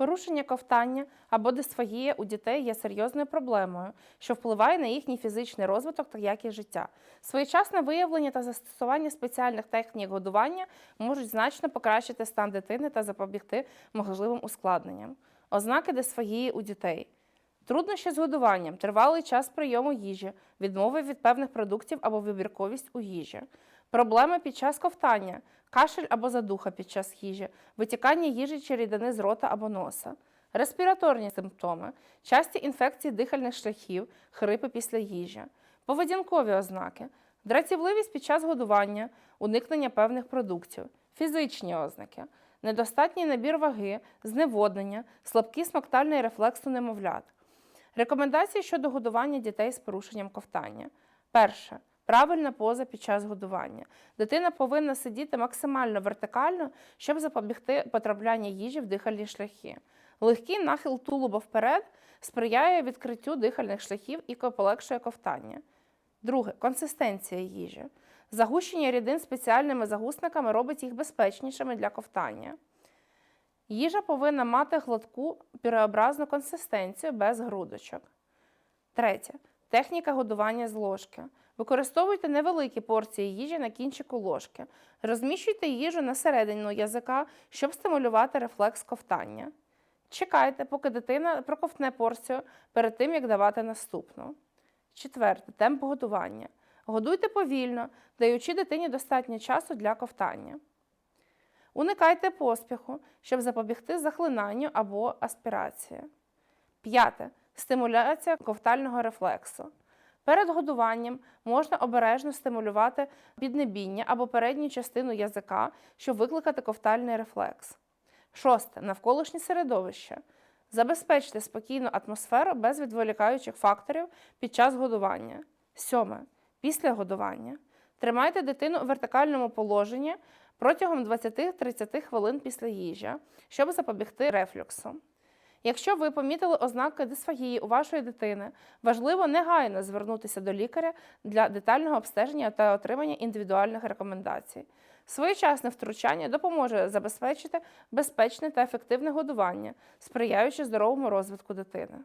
Порушення ковтання або дисфагія у дітей є серйозною проблемою, що впливає на їхній фізичний розвиток та якість життя. Своєчасне виявлення та застосування спеціальних технік годування можуть значно покращити стан дитини та запобігти можливим ускладненням. Ознаки дисфагії у дітей. Труднощі з годуванням, тривалий час прийому їжі, відмови від певних продуктів або вибірковість у їжі, проблеми під час ковтання, кашель або задуха під час їжі, витікання їжі чи рідини з рота або носа, респіраторні симптоми, часті інфекції дихальних шляхів, хрипи після їжі, поведінкові ознаки, дратівливість під час годування, уникнення певних продуктів, фізичні ознаки, недостатній набір ваги, зневоднення, слабкий смоктальний рефлекс у немовлят. Рекомендації щодо годування дітей з порушенням ковтання. Перше. Правильна поза під час годування. Дитина повинна сидіти максимально вертикально, щоб запобігти потрапляння їжі в дихальні шляхи. Легкий нахил тулуба вперед сприяє відкриттю дихальних шляхів і полегшує ковтання. Друге консистенція їжі. Загущення рідин спеціальними загусниками робить їх безпечнішими для ковтання. Їжа повинна мати гладку пюреобразну консистенцію без грудочок. Третє. Техніка годування з ложки. Використовуйте невеликі порції їжі на кінчику ложки. Розміщуйте їжу на середину язика, щоб стимулювати рефлекс ковтання. Чекайте, поки дитина проковтне порцію перед тим, як давати наступну. Четверте. Темп годування. Годуйте повільно, даючи дитині достатньо часу для ковтання. Уникайте поспіху, щоб запобігти захлинанню або аспірації. П'яте. Стимуляція ковтального рефлексу. Перед годуванням можна обережно стимулювати піднебіння або передню частину язика, щоб викликати ковтальний рефлекс. Шосте. Навколишнє середовище. Забезпечте спокійну атмосферу без відволікаючих факторів під час годування. Сьоме. Після годування. Тримайте дитину у вертикальному положенні протягом 20-30 хвилин після їжі, щоб запобігти рефлюксу. Якщо ви помітили ознаки дисфагії у вашої дитини, важливо негайно звернутися до лікаря для детального обстеження та отримання індивідуальних рекомендацій. Своєчасне втручання допоможе забезпечити безпечне та ефективне годування, сприяючи здоровому розвитку дитини.